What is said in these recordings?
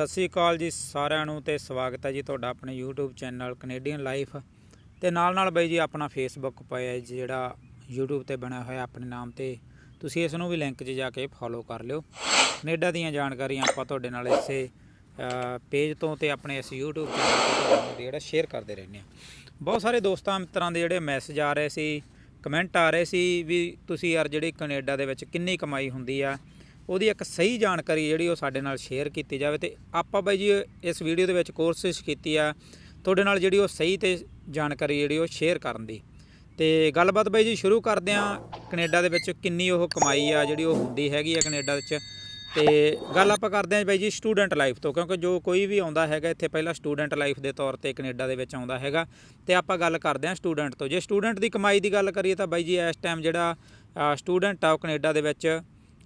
ਸਤਿ ਸ੍ਰੀ ਅਕਾਲ ਜੀ ਸਾਰਿਆਂ ਨੂੰ ਤੇ ਸਵਾਗਤ ਹੈ ਜੀ ਤੁਹਾਡਾ ਆਪਣੇ YouTube ਚੈਨਲ ਕੈਨੇਡੀਅਨ ਲਾਈਫ ਤੇ ਨਾਲ ਨਾਲ ਬਈ ਜੀ ਆਪਣਾ Facebook ਪਾਇਆ ਜਿਹੜਾ YouTube ਤੇ ਬਣਿਆ ਹੋਇਆ ਆਪਣੇ ਨਾਮ ਤੇ। ਤੁਸੀਂ ਇਸ ਨੂੰ ਵੀ ਲਿੰਕ 'ਚ ਜਾ ਕੇ ਫੋਲੋ ਕਰ ਲਿਓ। ਕੈਨੇਡਾ ਦੀਆਂ ਜਾਣਕਾਰੀਆਂ ਆਪਾਂ ਤੁਹਾਡੇ ਨਾਲ ਇਸੇ ਪੇਜ ਤੋਂ ਤੇ ਆਪਣੇ ਇਸ YouTube ਚੈਨਲ ਤੇ ਜਿਹੜਾ ਸ਼ੇਅਰ ਕਰਦੇ ਰਹਿੰਦੇ ਆ ਬਹੁਤ ਸਾਰੇ ਦੋਸਤਾਂ ਮਿੱਤਰਾਂ ਦੇ ਜਿਹੜੇ ਮੈਸੇਜ ਆ ਰਹੇ ਸੀ ਕਮੈਂਟ ਆ ਰਹੇ ਸੀ ਵੀ ਤੁਸੀਂ ਯਾਰ ਜਿਹੜੀ ਕੈਨੇਡਾ ਦੇ ਵਿੱਚ ਕਿੰਨੀ ਕਮਾਈ ਹੁੰਦੀ ਆ ਉਹਦੀ ਇੱਕ ਸਹੀ ਜਾਣਕਾਰੀ ਜਿਹੜੀ ਉਹ ਸਾਡੇ ਨਾਲ ਸ਼ੇਅਰ ਕੀਤੀ ਜਾਵੇ ਤੇ ਆਪਾਂ ਬਾਈ ਜੀ ਇਸ ਵੀਡੀਓ ਦੇ ਵਿੱਚ ਕੋਸ਼ਿਸ਼ ਕੀਤੀ ਆ, ਤੁਹਾਡੇ ਨਾਲ ਜਿਹੜੀ ਉਹ ਸਹੀ ਤੇ ਜਾਣਕਾਰੀ ਜਿਹੜੀ ਉਹ ਸ਼ੇਅਰ ਕਰਨ ਦੀ। ਤੇ ਗੱਲਬਾਤ ਬਾਈ ਜੀ ਸ਼ੁਰੂ ਕਰਦੇ ਆ ਕੈਨੇਡਾ ਦੇ ਵਿੱਚ ਕਿੰਨੀ ਉਹ ਕਮਾਈ ਆ ਜਿਹੜੀ ਉਹ ਹੁੰਦੀ ਹੈਗੀ ਆ ਕੈਨੇਡਾ ਵਿੱਚ। ਤੇ ਗੱਲ ਆਪਾਂ ਕਰਦੇ ਆਂ ਬਾਈ ਜੀ ਸਟੂਡੈਂਟ ਲਾਈਫ ਤੋਂ, ਕਿਉਂਕਿ ਜੋ ਕੋਈ ਵੀ ਆਉਂਦਾ ਹੈਗਾ ਇੱਥੇ ਪਹਿਲਾਂ ਸਟੂਡੈਂਟ ਲਾਈਫ ਦੇ ਤੌਰ ਤੇ ਕੈਨੇਡਾ ਦੇ ਵਿੱਚ ਆਉਂਦਾ ਹੈਗਾ। ਤੇ ਆਪਾਂ ਗੱਲ ਕਰਦੇ ਆਂ ਸਟੂਡੈਂਟ ਤੋਂ, ਜੇ ਸਟੂਡੈਂਟ ਦੀ ਕਮਾਈ ਦੀ ਗੱਲ ਕਰੀਏ ਤਾਂ ਬਾਈ ਜੀ ਇਸ ਟਾਈਮ ਜਿਹੜਾ ਸਟੂਡੈਂਟ ਆ ਉਹ ਕੈਨੇਡਾ ਦੇ ਵਿੱਚ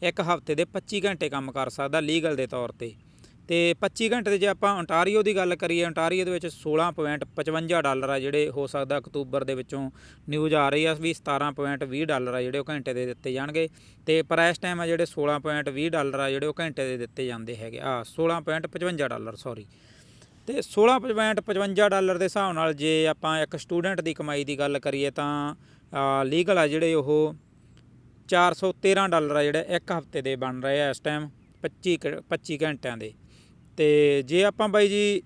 ਇੱਕ ਹਫ਼ਤੇ ਦੇ 25 ਘੰਟੇ ਕੰਮ ਕਰ ਸਕਦਾ ਲੀਗਲ ਦੇ ਤੌਰ ਤੇ। ਤੇ 25 ਘੰਟੇ ਦੇ ਜੇ ਆਪਾਂ ਓਨਟਾਰੀਓ ਦੀ ਗੱਲ ਕਰੀਏ ਓਨਟਾਰੀਓ ਦੇ ਵਿੱਚ 16.55 ਡਾਲਰ ਆ ਜਿਹੜੇ ਹੋ ਸਕਦਾ ਅਕਤੂਬਰ ਦੇ ਵਿੱਚੋਂ ਨਿਊਜ਼ ਆ ਰਹੀ ਆ ਵੀ 17.20 ਡਾਲਰ ਆ ਜਿਹੜੇ ਉਹ ਘੰਟੇ ਦੇ ਦਿੱਤੇ ਜਾਣਗੇ। ਤੇ ਪਰ ਇਸ ਟਾਈਮ ਆ ਜਿਹੜੇ 16.20 ਡਾਲਰ ਆ ਜਿਹੜੇ ਉਹ ਘੰਟੇ ਦੇ ਦਿੱਤੇ ਜਾਂਦੇ ਹੈਗੇ। ਆ 16.55 ਡਾਲਰ ਸੌਰੀ ਤੇ 16.55 ਡਾਲਰ ਦੇ ਹਿਸਾਬ ਨਾਲ ਜੇ ਆਪਾਂ ਇੱਕ ਸਟੂਡੈਂਟ ਦੀ ਕਮਾਈ ਦੀ ਗੱਲ ਕਰੀਏ ਤਾਂ ਲੀਗਲ ਆ ਜਿਹੜੇ ਉਹ 413 ਡਾਲਰ ਆ ਜਿਹੜੇ ਇੱਕ ਹਫ਼ਤੇ ਦੇ ਬਣ ਰਹੇ ਆ ਇਸ ਟਾਈਮ 25 ਘ- 25 ਘੰਟਿਆਂ ਦੇ। ਤੇ ਜੇ ਆਪਾਂ ਬਾਈ ਜੀ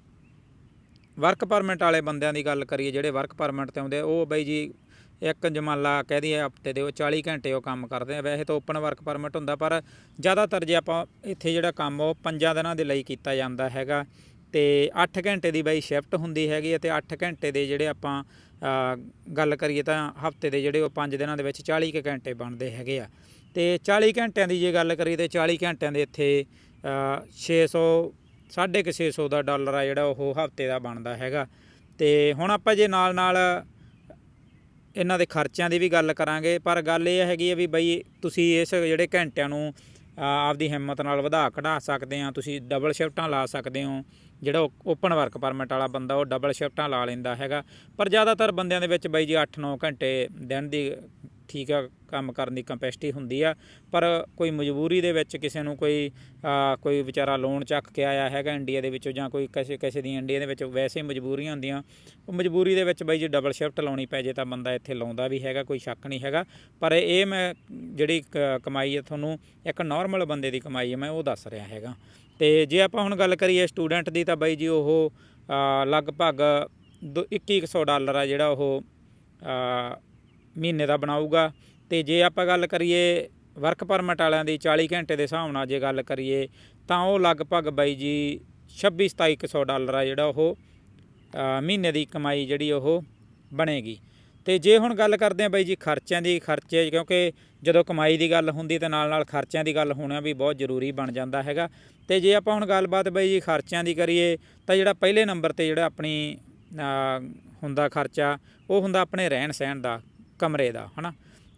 ਵਰਕ ਪਰਮਿਟ ਵਾਲੇ ਬੰਦਿਆਂ ਦੀ ਗੱਲ ਕਰੀਏ ਜਿਹੜੇ ਵਰਕ ਪਰਮਿਟ ਤੇ ਆਉਂਦੇ ਆ, ਉਹ ਬਾਈ ਜੀ ਇੱਕ ਜਮਾਲਾ ਕਹਿ ਦਈਏ ਹਫ਼ਤੇ ਦੇ ਉਹ 40 ਘੰਟੇ ਉਹ ਕੰਮ ਕਰਦੇ ਆ। ਵੈਸੇ ਤਾਂ ਓਪਨ ਵਰਕ ਪਰਮਿਟ ਹੁੰਦਾ ਪਰ ਜ਼ਿਆਦਾਤਰ ਜੇ ਆਪਾਂ ਇੱਥੇ ਜਿਹੜਾ ਕੰਮ ਉਹ ਪੰਜਾਂ ਦਿਨਾਂ ਦੇ ਲਈ ਕੀਤਾ ਜਾਂਦਾ ਹੈਗਾ। ਤੇ 8 ਘੰਟੇ ਦੀ ਬਾਈ ਸ਼ਿਫਟ ਹੁੰਦੀ ਹੈਗੀ ਹੈ ਤੇ 8 ਘੰਟੇ ਦੇ ਜਿਹੜੇ ਆਪਾਂ ਗੱਲ ਕਰੀਏ ਤਾਂ ਹਫ਼ਤੇ ਦੇ ਜਿਹੜੇ ਉਹ 5 ਦਿਨਾਂ ਦੇ ਵਿੱਚ 40 ਕੁ ਘੰਟੇ ਬਣਦੇ ਹੈਗੇ ਆ। ਤੇ 40 ਘੰਟਿਆਂ ਦੀ ਜੇ ਗੱਲ ਕਰੀਏ ਤੇ 40 ਘੰਟਿਆਂ ਦੇ ਇੱਥੇ ਅ, 600 ਸਾਢੇ ਕੁ 600 ਦਾ ਡਾਲਰ ਆ ਜਿਹੜਾ ਉਹ ਹਫ਼ਤੇ ਦਾ ਬਣਦਾ ਹੈਗਾ। ਤੇ ਹੁਣ ਆਪਾਂ ਜੇ ਨਾਲ ਨਾਲ ਇਹਨਾਂ ਦੇ ਖਰਚਿਆਂ ਦੀ ਵੀ ਗੱਲ ਕਰਾਂਗੇ ਪਰ ਗੱਲ ਇਹ ਹੈਗੀ ਹੈ ਵੀ ਬਈ ਤੁਸੀਂ ਇਸ ਜਿਹੜੇ ਘੰਟਿਆਂ ਨੂੰ ਆਪਦੀ ਹਿੰਮਤ ਨਾਲ ਵਧਾ ਘਟਾ ਸਕਦੇ ਆ ਤੁਸੀਂ ਡਬਲ ਸ਼ਿਫਟਾਂ ਲਾ ਸਕਦੇ ਹੋ। ਜਿਹੜਾ ਓਪਨ ਵਰਕ ਪਰਮਿਟ ਵਾਲਾ ਬੰਦਾ, ਉਹ ਡਬਲ ਸ਼ਿਫਟਾਂ ਲਾ ਲੈਂਦਾ ਹੈਗਾ। ਪਰ ਜ਼ਿਆਦਾਤਰ ਬੰਦਿਆਂ ਦੇ ਵਿੱਚ ਬਾਈ ਜੀ 8-9 ਘੰਟੇ ਦਿਨ ਦੀ ਠੀਕ ਆ, ਕੰਮ ਕਰਨ ਦੀ ਕੰਪੈਸਿਟੀ ਹੁੰਦੀ ਆ। ਪਰ ਕੋਈ ਮਜਬੂਰੀ ਦੇ ਵਿੱਚ ਕਿਸੇ ਨੂੰ ਕੋਈ ਕੋਈ ਵਿਚਾਰਾ ਲੋਨ ਚੱਕ ਕੇ ਆਇਆ ਹੈਗਾ ਇੰਡੀਆ ਦੇ ਵਿੱਚੋਂ ਜਾਂ ਕੋਈ ਕਿਸੇ ਕਿਸੇ ਦੀ ਇੰਡੀਆ ਦੇ ਵਿੱਚ, ਵੈਸੇ ਮਜਬੂਰੀਆਂ ਹੁੰਦੀਆਂ। ਉਹ ਮਜਬੂਰੀ ਦੇ ਵਿੱਚ ਬਾਈ ਜੀ ਡਬਲ ਸ਼ਿਫਟ ਲਾਉਣੀ ਪੈ ਜੇ ਤਾਂ ਬੰਦਾ ਇੱਥੇ ਲਾਉਂਦਾ ਵੀ ਹੈਗਾ, ਕੋਈ ਸ਼ੱਕ ਨਹੀਂ ਹੈਗਾ। ਪਰ ਇਹ ਮੈਂ ਜਿਹੜੀ ਕ- ਕਮਾਈ ਹੈ ਤੁਹਾਨੂੰ ਇੱਕ ਨਾਰਮਲ ਬੰਦੇ ਦੀ ਕਮਾਈ ਹੈ ਮੈਂ ਉਹ ਦੱਸ ਰਿਹਾ ਹੈਗਾ। ਤੇ ਜੇ ਆਪਾਂ ਹੁਣ ਗੱਲ ਕਰੀਏ ਸਟੂਡੈਂਟ ਦੀ ਤਾਂ ਬਾਈ ਜੀ ਉਹ ਲਗਭਗ ਦੋ- 2100 ਡਾਲਰ ਆ ਜਿਹੜਾ ਉਹ ਮਹੀਨੇ ਦਾ ਬਣਾਊਗਾ। ਤੇ ਜੇ ਆਪਾਂ ਗੱਲ ਕਰੀਏ ਵਰਕ ਪਰਮਿਟ ਵਾਲਿਆਂ ਦੀ 40 ਘੰਟੇ ਦੇ ਹਿਸਾਬ ਨਾਲ ਜੇ ਗੱਲ ਕਰੀਏ, ਤਾਂ ਉਹ ਲਗਭਗ ਬਾਈ ਜੀ 26 2700 ਡਾਲਰ ਆ ਜਿਹੜਾ ਉਹ ਮਹੀਨੇ ਦੀ ਕਮਾਈ ਜਿਹੜੀ ਉਹ ਬਣੇਗੀ। ਤੇ ਜੇ ਹੁਣ ਗੱਲ ਕਰਦੇ ਆ ਬਾਈ ਜੀ ਖਰਚਿਆਂ ਦੀ, ਖਰਚੇ ਕਿਉਂਕਿ ਜਦੋਂ ਕਮਾਈ ਦੀ ਗੱਲ ਹੁੰਦੀ ਤੇ ਨਾਲ ਨਾਲ ਖਰਚਿਆਂ ਦੀ ਗੱਲ ਹੋਣਾ ਵੀ ਬਹੁਤ ਜ਼ਰੂਰੀ ਬਣ ਜਾਂਦਾ ਹੈਗਾ। ਤੇ ਜੇ ਆਪਾਂ ਹੁਣ ਗੱਲਬਾਤ ਬਾਈ ਜੀ ਖਰਚਿਆਂ ਦੀ ਕਰੀਏ ਤਾਂ ਜਿਹੜਾ ਪਹਿਲੇ ਨੰਬਰ ਤੇ ਜਿਹੜਾ ਆਪਣੀ ਹੁੰਦਾ ਖਰਚਾ, ਉਹ ਹੁੰਦਾ ਆਪਣੇ ਰਹਿਣ ਸਹਿਣ ਦਾ, ਕਮਰੇ ਦਾ, ਹਨਾ।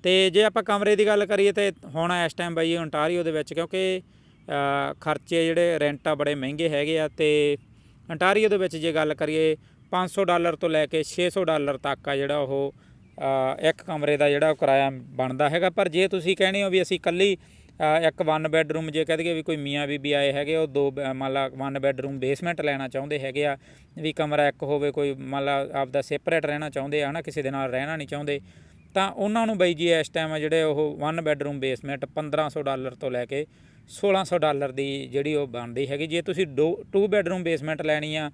ਤੇ ਜੇ ਆਪਾਂ ਕਮਰੇ ਦੀ ਗੱਲ ਕਰੀਏ ਤੇ ਹੁਣ ਇਸ ਟਾਈਮ ਬਾਈ ontario ਦੇ ਵਿੱਚ ਕਿਉਂਕਿ ਖਰਚੇ ਜਿਹੜੇ ਰੈਂਟ ਆ ਬੜੇ ਮਹਿੰਗੇ ਹੈਗੇ ਆ ਤੇ ਅੰਟਾਰੀਓ ਦੇ ਵਿੱਚ ਜੇ ਗੱਲ ਕਰੀਏ 500 ਡਾਲਰ ਤੋਂ ਲੈ ਕੇ 600 ਡਾਲਰ ਤੱਕ ਆ ਜਿਹੜਾ ਉਹ ਇੱਕ ਕਮਰੇ ਦਾ ਜਿਹੜਾ ਉਹ ਕਿਰਾਇਆ ਬਣਦਾ ਹੈਗਾ। ਪਰ ਜੇ ਤੁਸੀਂ ਕਹਿੰਦੇ ਹੋ ਵੀ ਅਸੀਂ ਇਕੱਲੀ ਇੱਕ ਵਨ ਬੈੱਡਰੂਮ ਜੇ ਕਹਿ ਦਈਏ ਵੀ ਕੋਈ ਮੀਆਂ ਬੀਬੀ ਆਏ ਹੈਗੇ, ਉਹ ਦੋ ਬ- ਮੰਨ ਲਾ ਵਨ ਬੈੱਡਰੂਮ ਬੇਸਮੈਂਟ ਲੈਣਾ ਚਾਹੁੰਦੇ ਹੈਗੇ ਆ, ਵੀ ਕਮਰਾ ਇੱਕ ਹੋਵੇ, ਕੋਈ ਮੰਨ ਲਾ ਆਪਦਾ ਸੈਪਰੇਟ ਰਹਿਣਾ ਚਾਹੁੰਦੇ ਆ, ਹਨਾ, ਕਿਸੇ ਦੇ ਨਾਲ ਰਹਿਣਾ ਨਹੀਂ ਚਾਹੁੰਦੇ, ਤਾਂ ਉਹਨਾਂ ਨੂੰ ਬਈ ਜੀ ਇਸ ਟਾਈਮ ਜਿਹੜੇ ਉਹ ਵਨ ਬੈੱਡਰੂਮ ਬੇਸਮੈਂਟ 1500 ਡਾਲਰ ਤੋਂ ਲੈ ਕੇ 1600 ਡਾਲਰ ਦੀ ਜਿਹੜੀ ਉਹ ਬਣਦੀ ਹੈਗੀ। ਜੇ ਤੁਸੀਂ ਦੋ ਟੂ ਬੈੱਡਰੂਮ ਬੇਸਮੈਂਟ ਲੈਣੀ ਆ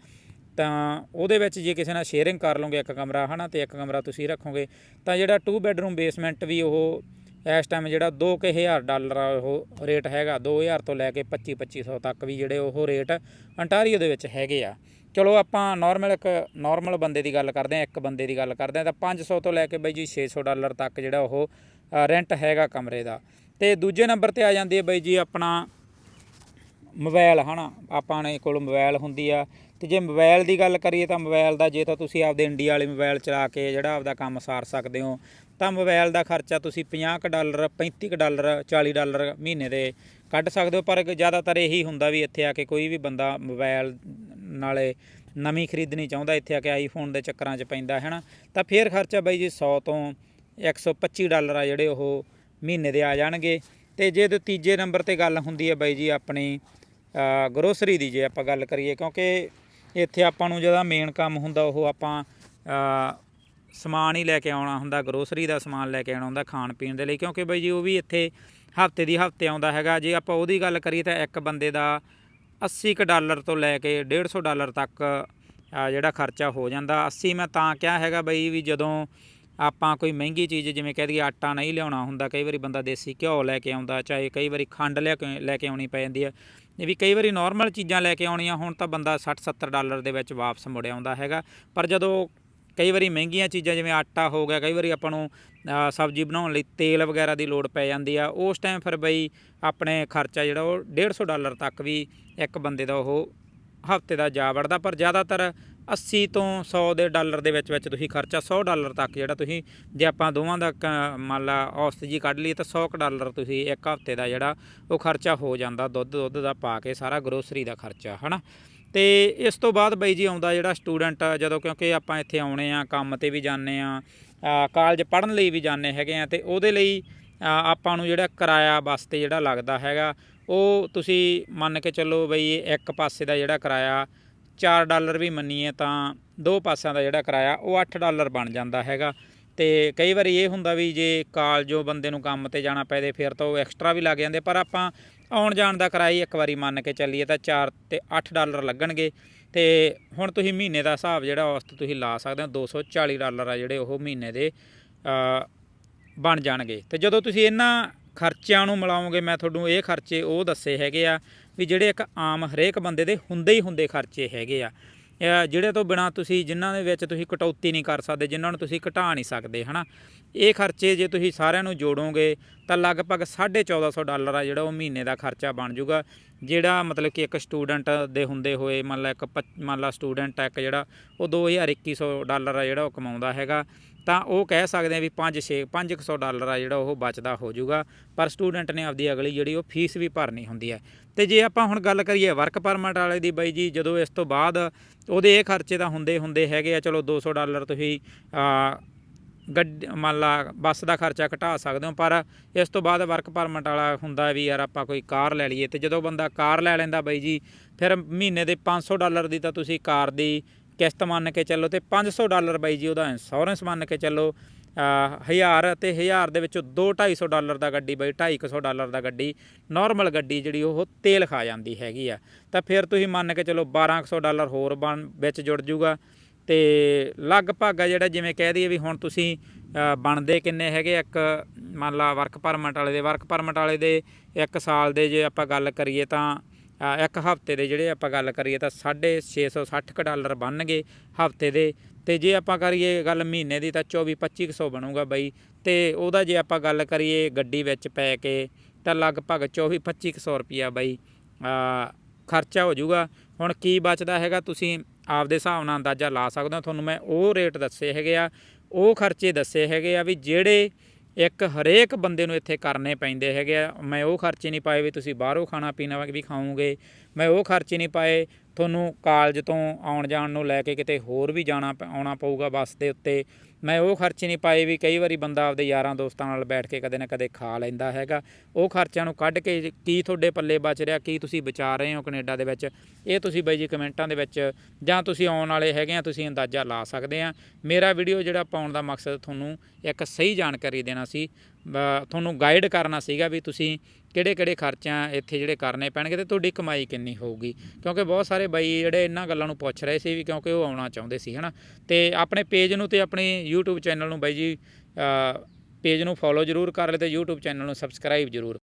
ਤਾਂ ਉਹਦੇ ਵਿੱਚ ਜੇ ਕਿਸੇ ਨਾਲ ਸ਼ੇਅਰਿੰਗ ਕਰ ਲਓਗੇ ਇੱਕ ਕਮਰਾ, ਹਨਾ, ਤੇ ਇੱਕ ਕਮਰਾ ਤੁਸੀਂ ਰੱਖੋਗੇ, ਤਾਂ ਜਿਹੜਾ ਟੂ ਬੈਡਰੂਮ ਬੇਸਮੈਂਟ ਵੀ ਉਹ ਇਸ ਟਾਈਮ ਜਿਹੜਾ 2000 ਡਾਲਰ ਆ ਉਹ ਰੇਟ ਹੈਗਾ 2000 ਤੋਂ ਲੈ ਕੇ 25 2500 ਤੱਕ ਵੀ ਜਿਹੜੇ ਉਹ ਰੇਟ ਅੰਟਾਰੀਓ ਦੇ ਵਿੱਚ ਹੈਗੇ ਆ। ਚਲੋ ਆਪਾਂ ਨਾਰਮਲ ਇੱਕ ਨਾਰਮਲ ਬੰਦੇ ਦੀ ਗੱਲ ਕਰਦੇ ਆ ਇੱਕ ਬੰਦੇ ਦੀ ਗੱਲ ਕਰਦੇ ਆ ਤਾਂ 500 ਤੋਂ ਲੈ ਕੇ ਬਈ ਜੀ 600 ਡਾਲਰ ਤੱਕ ਜਿਹੜਾ ਉਹ ਰੈਂਟ ਹੈਗਾ ਕਮਰੇ ਦਾ। ਤੇ ਦੂਜੇ ਨੰਬਰ ਤੇ ਆ ਜਾਂਦੀ ਹੈ ਬਈ ਜੀ ਆਪਣਾ ਮੋਬਾਈਲ ਹਨਾ, ਆਪਾਂ ਨੇ ਕੋਲ ਮੋਬਾਈਲ ਹੁੰਦੀ ਆ ਤੇ ਜੇ ਮੋਬਾਈਲ ਦੀ ਗੱਲ ਕਰੀਏ ਤਾਂ ਮੋਬਾਈਲ ਦਾ, ਜੇ ਤਾਂ ਤੁਸੀਂ ਆਪਦੇ ਇੰਡੀਆ ਵਾਲੇ ਮੋਬਾਈਲ ਚਲਾ ਕੇ ਜਿਹੜਾ ਆਪਦਾ ਕੰਮ ਸਾਰ ਸਕਦੇ ਹੋ, ਤਾਂ ਮੋਬਾਈਲ ਦਾ ਖਰਚਾ ਤੁਸੀਂ 50 ਕੁ ਡਾਲਰ 35 ਕੁ ਡਾਲਰ 40 ਡਾਲਰ ਮਹੀਨੇ ਦੇ ਕੱਢ ਸਕਦੇ ਹੋ। ਪਰ ਜ਼ਿਆਦਾਤਰ ਇਹੀ ਹੁੰਦਾ ਵੀ ਇੱਥੇ ਆ ਕੇ ਕੋਈ ਵੀ ਬੰਦਾ ਮੋਬਾਈਲ ਨਾਲੇ ਨਵੀਂ ਖਰੀਦਣੀ ਚਾਹੁੰਦਾ, ਇੱਥੇ ਆ ਕੇ ਆਈਫੋਨ ਦੇ ਚੱਕਰਾਂ 'ਚ ਪੈਂਦਾ, ਹੈ ਨਾ? ਤਾਂ ਫੇਰ ਖਰਚਾ ਬਾਈ ਜੀ 100 ਤੋਂ 125 ਡਾਲਰ ਆ ਜਿਹੜੇ ਉਹ ਮਹੀਨੇ ਦੇ ਆ ਜਾਣਗੇ। ਤੇ ਜੇ ਤੇ ਤੀਜੇ ਨੰਬਰ ਤੇ ਗੱਲ ਹੁੰਦੀ ਹੈ ਬਾਈ ਜੀ ਆਪਣੀ ਗਰੋਸਰੀ ਦੀ, ਜੇ ਆਪਾਂ ਗੱਲ ਕਰੀਏ, ਕਿਉਂਕਿ ਇੱਥੇ ਆਪਾਂ ਨੂੰ ਜਿਹੜਾ ਮੇਨ ਕੰਮ ਹੁੰਦਾ ਉਹ ਆਪਾਂ ਸਮਾਨ ਹੀ ਲੈ ਕੇ ਆਉਣਾ ਹੁੰਦਾ ਗਰੋਸਰੀ ਦਾ ਸਮਾਨ ਲੈ ਕੇ ਆਉਣਾ ਹੁੰਦਾ ਖਾਣ ਪੀਣ ਦੇ ਲਈ, ਕਿਉਂਕਿ ਬਈ ਜੀ ਉਹ ਵੀ ਇੱਥੇ ਹਫ਼ਤੇ ਦੀ ਹਫ਼ਤੇ ਆਉਂਦਾ ਹੈਗਾ। ਜੇ ਆਪਾਂ ਉਹਦੀ ਗੱਲ ਕਰੀਏ ਤਾਂ ਇੱਕ ਬੰਦੇ ਦਾ 80 ਕੁ ਡਾਲਰ ਤੋਂ ਲੈ ਕੇ 150 ਡਾਲਰ ਤੱਕ ਜਿਹੜਾ ਖਰਚਾ ਹੋ ਜਾਂਦਾ। 80 ਮੈਂ ਤਾਂ ਕਿਹਾ ਹੈਗਾ ਬਈ ਵੀ ਜਦੋਂ ਆਪਾਂ ਕੋਈ ਮਹਿੰਗੀ ਚੀਜ਼, ਜਿਵੇਂ ਕਹਿ ਦਈਏ ਆਟਾ ਨਹੀਂ ਲਿਆਉਣਾ ਹੁੰਦਾ, ਕਈ ਵਾਰੀ ਬੰਦਾ ਦੇਸੀ ਘਿਓ ਲੈ ਕੇ ਆਉਂਦਾ, ਚਾਹੇ ਕਈ ਵਾਰੀ ਖੰਡ ਲੈ ਕੇ ਲੈ ਕੇ ਆਉਣੀ ਪੈ ਜਾਂਦੀ ਹੈ। ਵੀ ਕਈ ਵਾਰੀ ਨਾਰਮਲ ਚੀਜ਼ਾਂ ਲੈ ਕੇ ਆਉਣੀਆਂ ਹੁਣ ਤਾਂ ਬੰਦਾ 60 70 ਡਾਲਰ ਦੇ ਵਿੱਚ ਵਾਪਸ ਮੁੜ ਆਉਂਦਾ ਹੈਗਾ। ਪਰ ਜਦੋਂ ਕਈ ਵਾਰੀ ਮਹਿੰਗੀਆਂ ਚੀਜ਼ਾਂ ਜਿਵੇਂ ਆਟਾ ਹੋ ਗਿਆ, ਕਈ ਵਾਰੀ ਆਪਾਂ ਨੂੰ ਸਬਜ਼ੀ ਬਣਾਉਣ ਲਈ ਤੇਲ ਵਗੈਰਾ ਦੀ ਲੋੜ ਪੈ ਜਾਂਦੀ ਆ, ਉਸ ਟਾਈਮ ਫਿਰ ਬਈ ਆਪਣੇ ਖਰਚਾ ਜਿਹੜਾ ਉਹ 150 ਡਾਲਰ ਤੱਕ ਵੀ ਇੱਕ ਬੰਦੇ ਦਾ ਉਹ ਹਫ਼ਤੇ ਦਾ ਜਾ ਵੜਦਾ। ਪਰ ਜ਼ਿਆਦਾਤਰ 80 ਤੋਂ 100 ਦੇ ਡਾਲਰ ਦੇ ਵਿੱਚ ਵਿੱਚ ਤੁਸੀਂ ਖਰਚਾ 100 ਡਾਲਰ ਤੱਕ ਜਿਹੜਾ ਤੁਸੀਂ ਜੇ ਆਪਾਂ ਦੋਵਾਂ ਦਾ ਕ- ਮੰਨ ਲਾ ਔਸਤ ਜੀ ਕੱਢ ਲਈਏ ਤਾਂ 100 ਕੁ ਡਾਲਰ ਤੁਸੀਂ ਇੱਕ ਹਫ਼ਤੇ ਦਾ ਜਿਹੜਾ ਉਹ ਖਰਚਾ ਹੋ ਜਾਂਦਾ, ਦੁੱਧ ਦੁੱਧ ਦਾ ਪਾ ਕੇ ਸਾਰਾ ਗਰੋਸਰੀ ਦਾ ਖਰਚਾ, ਹਨਾ? ਤੇ ਇਸ ਤੋਂ ਬਾਅਦ ਬਈ ਜੀ ਆਉਂਦਾ ਜਿਹੜਾ ਸਟੂਡੈਂਟ ਜਦੋਂ ਕਿਉਂਕਿ ਆਪਾਂ ਇੱਥੇ ਆਉਣੇ ਆ, ਕੰਮ ਤੇ ਵੀ ਜਾਂਦੇ ਆ ਕਾਲਜ ਪੜ੍ਹਨ ਲਈ ਵੀ ਜਾਂਦੇ ਹੈਗੇ ਆ, ਤੇ ਉਹਦੇ ਲਈ ਆਪਾਂ ਨੂੰ ਜਿਹੜਾ ਕਿਰਾਇਆ ਬੱਸ ਤੇ ਜਿਹੜਾ ਲੱਗਦਾ ਹੈਗਾ, ਉਹ ਤੁਸੀਂ ਮੰਨ ਕੇ ਚੱਲੋ ਬਈ ਇੱਕ ਪਾਸੇ ਦਾ ਜਿਹੜਾ ਕਿਰਾਇਆ 4 ਡਾਲਰ ਵੀ ਮੰਨੀਏ ਤਾਂ ਦੋ ਪਾਸਿਆਂ ਦਾ ਜਿਹੜਾ ਕਿਰਾਇਆ, ਉਹ 8 ਡਾਲਰ ਬਣ ਜਾਂਦਾ ਹੈਗਾ। ਤੇ ਕਈ ਵਾਰੀ ਇਹ ਹੁੰਦਾ ਵੀ ਜੇ ਕਾਲਜੋਂ ਬੰਦੇ ਨੂੰ ਕੰਮ ਤੇ ਜਾਣਾ ਪੈ ਜੇ, ਫਿਰ ਤਾਂ ਉਹ ਐਕਸਟਰਾ ਵੀ ਲੱਗ ਜਾਂਦੇ। ਪਰ ਆਪਾਂ ਆਉਣ ਜਾਣ ਦਾ ਕਿਰਾਇਆ ਇੱਕ ਵਾਰੀ ਮੰਨ ਕੇ ਚੱਲੀਏ ਤਾਂ 4 ਤੇ 8 ਡਾਲਰ ਲੱਗਣਗੇ। ਤੇ ਹੁਣ ਤੁਸੀਂ ਮਹੀਨੇ ਦਾ ਹਿਸਾਬ ਜਿਹੜਾ ਔਸਤ ਤੁਸੀਂ ਲਾ ਸਕਦੇ ਹੋ 240 ਡਾਲਰ ਆ ਜਿਹੜੇ ਉਹ ਮਹੀਨੇ ਦੇ ਬਣ ਜਾਣਗੇ। ਤੇ ਜਦੋਂ ਤੁਸੀਂ ਇਹਨਾਂ ਖਰਚਿਆਂ ਨੂੰ ਮਿਲਾਓਗੇ, ਮੈਂ ਤੁਹਾਨੂੰ ਇਹ ਖਰਚੇ ਉਹ ਦੱਸੇ ਹੈਗੇ ਆ ਵੀ ਜਿਹੜੇ ਇੱਕ ਆਮ ਹਰੇਕ ਬੰਦੇ ਦੇ ਹੁੰਦੇ ਹੀ ਹੁੰਦੇ ਖਰਚੇ ਹੈਗੇ ਆ। ਜਿਹੜੇ ਤੋਂ ਬਿਨਾ ਤੁਸੀਂ ਜਿਨ੍ਹਾਂ ਦੇ ਵਿੱਚ ਤੁਸੀਂ ਕਟੌਤੀ ਨਹੀਂ ਕਰ ਸਕਦੇ, ਜਿਨ੍ਹਾਂ ਨੂੰ ਤੁਸੀਂ ਘਟਾ ਨਹੀਂ ਸਕਦੇ, ਹਨਾ। ਇਹ ਖਰਚੇ ਜੇ ਤੁਸੀਂ ਸਾਰਿਆਂ ਨੂੰ ਜੋੜੋਗੇ, ਤਾਂ ਲਗਭਗ 1450 ਡਾਲਰ ਆ ਜਿਹੜਾ ਉਹ ਮਹੀਨੇ ਦਾ ਖਰਚਾ ਬਣ ਜਾਊਗਾ ਜਿਹੜਾ ਮਤਲਬ ਕਿ ਇੱਕ ਸਟੂਡੈਂਟ ਦੇ ਹੁੰਦੇ ਹੋਏ, ਮੰਨ ਲਾ ਇੱਕ ਪੱਚ- ਮੰਨ ਲਾ ਸਟੂਡੈਂਟ ਆ ਇੱਕ ਜਿਹੜਾ, ਉਹ 2100 ਡਾਲਰ ਆ ਜਿਹੜਾ ਉਹ ਕਮਾਉਂਦਾ ਹੈਗਾ। ਤਾਂ ਉਹ ਕਹਿ ਸਕਦੇ ਆ ਵੀ 5 6 500 ਡਾਲਰ ਆ ਜਿਹੜਾ ਉਹ ਬਚਦਾ ਹੋ ਜਾਊਗਾ ਪਰ ਸਟੂਡੈਂਟ ਨੇ ਆਪਦੀ ਅਗਲੀ ਜਿਹੜੀ ਉਹ ਫੀਸ ਵੀ ਭਰਨੀ ਹੁੰਦੀ ਹੈ। ਤੇ ਜੇ ਆਪਾਂ ਹੁਣ ਗੱਲ ਕਰੀਏ ਵਰਕ ਪਰਮਿਟ ਵਾਲੇ ਦੀ ਬਾਈ ਜੀ ਜਦੋਂ ਇਸ ਤੋਂ ਬਾਅਦ ਉਹਦੇ ਇਹ ਖਰਚੇ ਤਾਂ ਹੁੰਦੇ ਹੁੰਦੇ ਹੈਗੇ ਆ ਚਲੋ 200 ਡਾਲਰ ਤੁਸੀਂ ਆ, ਗੱਡ ਮੰਨ ਲਾ ਬੱਸ ਦਾ ਖਰਚਾ ਘਟਾ ਸਕਦੇ ਹੋ ਪਰ ਇਸ ਤੋਂ ਬਾਅਦ ਵਰਕ ਪਰਮਿਟ ਵਾਲਾ ਹੁੰਦਾ ਵੀ ਯਾਰ ਆਪਾਂ ਕੋਈ ਕਾਰ ਲੈ ਲਈਏ ਤੇ ਜਦੋਂ ਬੰਦਾ ਕਾਰ ਲੈ ਲੈਂਦਾ ਬਾਈ ਜੀ ਫਿਰ ਮਹੀਨੇ ਦੇ 500 ਡਾਲਰ ਦੀ ਤਾਂ ਤੁਸੀਂ ਕਾਰ ਦੀ ਕਿਸ਼ਤ ਮੰਨ ਕੇ ਚੱਲੋ ਤੇ 500 ਡਾਲਰ ਬਾਈ ਜੀ ਉਹਦਾ ਇੰਸ਼ੋਰੈਂਸ ਮੰਨ ਕੇ ਚੱਲੋ ਅ, ਹਜ਼ਾਰ ਅਤੇ ਹਜ਼ਾਰ ਦੇ ਵਿੱਚੋਂ 2 250 ਡਾਲਰ ਦਾ ਗੱਡੀ ਬਾਈ 250 ਡਾਲਰ ਦਾ ਗੱਡੀ ਨਾਰਮਲ ਗੱਡੀ ਜਿਹੜੀ ਉਹ ਤੇਲ ਖਾ ਜਾਂਦੀ ਹੈਗੀ ਆ। ਤਾਂ ਫਿਰ ਤੁਸੀਂ ਮੰਨ ਕੇ ਚੱਲੋ 1200 ਡਾਲਰ ਹੋਰ ਬਣ ਵਿੱਚ ਜੁੜ ਜੂਗਾ। ਤੇ ਲਗਭਗ ਆ ਜਿਹੜਾ ਜਿਵੇਂ ਕਹਿ ਦਈਏ ਵੀ ਹੁਣ ਤੁਸੀਂ ਬਣਦੇ ਕਿੰਨੇ ਹੈਗੇ ਇੱਕ ਮੰਨ ਲਾ ਵਰਕ ਪਰਮਿਟ ਵਾਲੇ ਦੇ ਵਰਕ ਪਰਮਿਟ ਵਾਲੇ ਦੇ ਇੱਕ ਸਾਲ ਦੇ ਜੇ ਆਪਾਂ ਗੱਲ ਕਰੀਏ ਤਾਂ ਇੱਕ ਹਫ਼ਤੇ ਦੇ ਜਿਹੜੇ ਆਪਾਂ ਗੱਲ ਕਰੀਏ ਤਾਂ 660 ਕ ਡਾਲਰ ਬਣਨਗੇ ਹਫ਼ਤੇ ਦੇ। ਤੇ ਜੇ ਆਪਾਂ ਕਰੀਏ ਗੱਲ ਮਹੀਨੇ ਦੀ ਤਾਂ 24 2500 ਬਣੂਗਾ ਬਈ। ਤੇ ਉਹਦਾ ਜੇ ਆਪਾਂ ਗੱਲ ਕਰੀਏ ਗੱਡੀ ਵਿੱਚ ਪੈ ਕੇ ਤਾਂ ਲਗਭਗ 24 2500 ਰੁਪਿਆ ਬਈ ਅ, ਖਰਚਾ ਹੋ ਜਾਊਗਾ। ਹੁਣ ਕੀ ਬਚਦਾ ਹੈਗਾ ਤੁਸੀਂ ਆਪਦੇ ਹਿਸਾਬ ਨਾਲ ਅੰਦਾਜ਼ਾ ਲਾ ਸਕਦੇ ਹੋ। ਤੁਹਾਨੂੰ ਮੈਂ ਉਹ ਰੇਟ ਦੱਸੇ ਹੈਗੇ ਆ ਉਹ ਖਰਚੇ ਦੱਸੇ ਹੈਗੇ ਆ ਵੀ ਜਿਹੜੇ ਇੱਕ ਹਰੇਕ ਬੰਦੇ ਨੂੰ ਇੱਥੇ ਕਰਨੇ ਪੈਂਦੇ ਹੈਗੇ ਆ। ਮੈਂ ਉਹ ਖਰਚੇ ਨਹੀਂ ਪਾਏ ਵੀ ਤੁਸੀਂ ਬਾਹਰੋਂ ਖਾਣਾ ਪੀਣਾ ਵੀ ਖਾਓਗੇ। ਮੈਂ ਉਹ ਖਰਚੇ ਨਹੀਂ ਪਾਏ, ਤੁਹਾਨੂੰ ਕਾਲਜ ਤੋਂ ਆਉਣ ਜਾਣ ਨੂੰ ਲੈ ਕੇ ਕਿਤੇ ਹੋਰ ਵੀ ਜਾਣਾ ਪ- ਆਉਣਾ ਪਊਗਾ ਬੱਸ ਦੇ ਉੱਤੇ। ਮੈਂ ਉਹ ਖਰਚੇ ਨਹੀਂ ਪਾਏ ਵੀ ਕਈ ਵਾਰੀ ਬੰਦਾ ਆਪਦੇ ਯਾਰਾਂ ਦੋਸਤਾਂ ਨਾਲ ਬੈਠ ਕੇ ਕਦੇ ਨਾ ਕਦੇ ਖਾ ਲੈਂਦਾ ਹੈਗਾ। ਉਹ ਖਰਚਿਆਂ ਨੂੰ ਕੱਢ ਕੇ ਕੀ ਤੁਹਾਡੇ ਪੱਲੇ ਬਚ ਰਿਹਾ, ਕੀ ਤੁਸੀਂ ਬਚਾ ਰਹੇ ਹੋ ਕੈਨੇਡਾ ਦੇ ਵਿੱਚ? ਇਹ ਤੁਸੀਂ ਬਾਈ ਜੀ ਕਮੈਂਟਾਂ ਦੇ ਵਿੱਚ ਜਾਂ ਤੁਸੀਂ ਆਉਣ ਵਾਲੇ ਹੈਗੇ ਆ, ਤੁਸੀਂ ਅੰਦਾਜ਼ਾ ਲਾ ਸਕਦੇ ਆ। ਮੇਰਾ ਵੀਡੀਓ ਜਿਹੜਾ ਪਾਉਣ ਦਾ ਮਕਸਦ ਤੁਹਾਨੂੰ ਇੱਕ ਸਹੀ ਜਾਣਕਾਰੀ ਦੇਣਾ ਸੀ। ਤੁਹਾਨੂੰ ਗਾਈਡ ਕਰਨਾ ਸੀਗਾ ਵੀ ਤੁਸੀਂ ਕਿਹੜੇ ਕਿਹੜੇ ਖਰਚਿਆਂ ਇੱਥੇ ਜਿਹੜੇ ਕਰਨੇ ਪੈਣਗੇ ਤੇ ਤੁਹਾਡੀ ਕਮਾਈ ਕਿੰਨੀ ਹੋਊਗੀ। ਕਿਉਂਕਿ ਬਹੁਤ ਸਾਰੇ ਬਾਈ ਜਿਹੜੇ ਇਹਨਾਂ ਗੱਲਾਂ ਨੂੰ ਪੁੱਛ ਰਹੇ ਸੀ ਵੀ ਕਿਉਂਕਿ ਉਹ ਆਉਣਾ ਚਾਹੁੰਦੇ ਸੀ, ਹਨਾ। ਤੇ ਆਪਣੇ ਪੇਜ ਨੂੰ ਤੇ ਆਪਣੇ YouTube ਚੈਨਲ ਨੂੰ ਬਾਈ ਜੀ ਪੇਜ ਨੂੰ ਫੋਲੋ ਜ਼ਰੂਰ ਕਰ ਲਿਓ ਤੇ YouTube ਚੈਨਲ ਨੂੰ ਸਬਸਕ੍ਰਾਈਬ ਜ਼ਰੂਰ